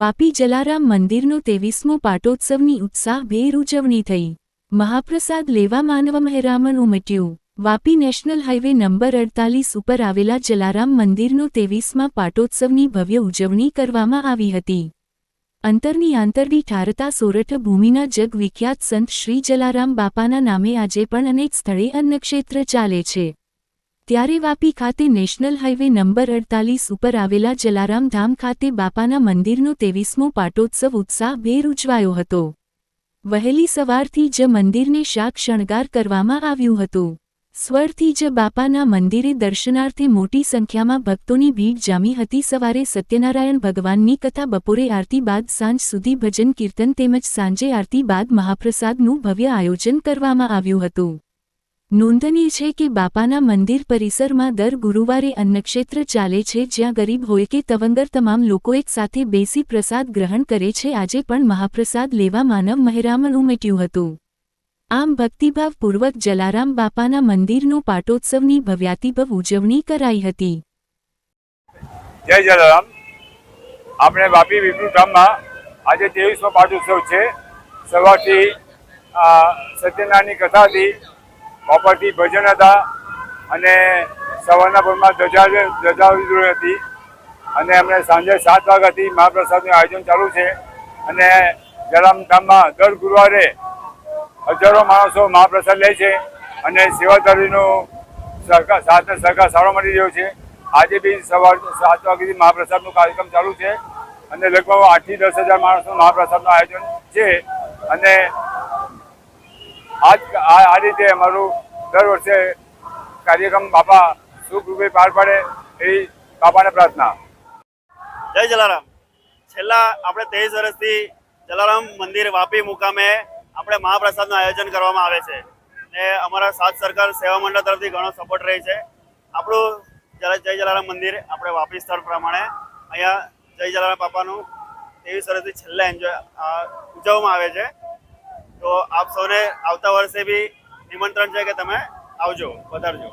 વાપી જલારામ મંદિરનો તેવીસમો પાટોત્સવની ઉત્સાહભેર ઉજવણી થઈ. મહાપ્રસાદ લેવા માનવ મહેરામણ ઉમટ્યું. વાપી નેશનલ હાઇવે નંબર અડતાલીસ ઉપર આવેલા જલારામ મંદિરનો તેવીસમાં પાટોત્સવની ભવ્ય ઉજવણી કરવામાં આવી હતી. અંતરની આંતરડી ઠારતા સોરઠ ભૂમિના જગ વિખ્યાત સંત શ્રી જલારામ બાપાના નામે આજે પણ અનેક સ્થળે અન્નક્ષેત્ર ચાલે છે. ત્યારે વાપી ખાતે નેશનલ હાઇવે નંબર અડતાલીસ ઉપર આવેલા જલારામ ધામ ખાતે બાપાના મંદિરનો તેવીસમો પાટોત્સવ ઉત્સાહભેર ઉજવાયો હતો. વહેલી સવારથી જ મંદિરને શાક શણગાર કરવામાં આવ્યું હતું. સ્વરથી જ બાપાના મંદિરે દર્શનાર્થે મોટી સંખ્યામાં ભક્તોની ભીડ જામી હતી. સવારે સત્યનારાયણ ભગવાનની કથા, બપોરે આરતી બાદ સાંજ સુધી ભજન, કીર્તન તેમજ સાંજે આરતી બાદ મહાપ્રસાદનું ભવ્ય આયોજન કરવામાં આવ્યું હતું. નોંધનીય છે કે બાપાના મંદિર પરિસરમાં દર ગુરુવારે અન્નક્ષેત્ર ચાલે છે. જ્યાં ગરીબ હોય કે તવંગર, તમામ લોકો એકસાથે બેસી પ્રસાદ ગ્રહણ કરે છે. આજે પણ મહાપ્રસાદ લેવા માનવ મહેરામણ ઉમેટ્યું હતું. આમ ભક્તિભાવપૂર્વક જલારામ બાપાના મંદિરનું પાટોત્સવની ભવ્યાતિભવ ઉજવણી કરાઈ હતી. જય જલારામ. આપણે વાપી વિપુલ ગામમાં આજે ત્રેવીસમો પાટોત્સવ છે. સવારથી સત્યનારાયણની કથા હતી બપોરથી ભજન હતા અને સવારના પરમાં ધજા ધજા હતી. અને અમને સાંજે સાત વાગ્યાથી મહાપ્રસાદનું આયોજન ચાલુ છે. અને જલારામ ધામમાં દર ગુરુવારે હજારો માણસો મહાપ્રસાદ લે છે અને સેવાધારીનું સરકાર સાથે સરકાર સારો મળી રહ્યો છે. આજે બી સવાર સાત વાગ્યાથી મહાપ્રસાદનો કાર્યક્રમ ચાલુ છે અને લગભગ આઠથી દસ હજાર માણસનું મહાપ્રસાદનું આયોજન છે અને આજ આ રીતે અમારું દર વર્ષે કાર્યક્રમ બાપા સુખરૂપે પાર પાડે એવી બાપાને પ્રાર્થના. જય જલારામ. છેલ્લા આપણે ત્રેવીસ વર્ષથી જલારામ મંદિર વાપી મુકામે આપણે મહાપ્રસાદનું આયોજન કરવામાં આવે છે. ને અમારા સાત સરકાર સેવા મંડળ તરફથી ઘણો સપોર્ટ રહે છે. આપણું જય જલારામ મંદિર આપણે વાપી સ્થળ પ્રમાણે અહીંયા જય જલારામ બાપાનું તેવી સરસથી છેલ્લે એન્જોય ઉજવવામાં આવે છે. તો આપ સૌને આવતા વર્ષે બી નિમંત્રણ છે કે તમે આવજો, વધારજો.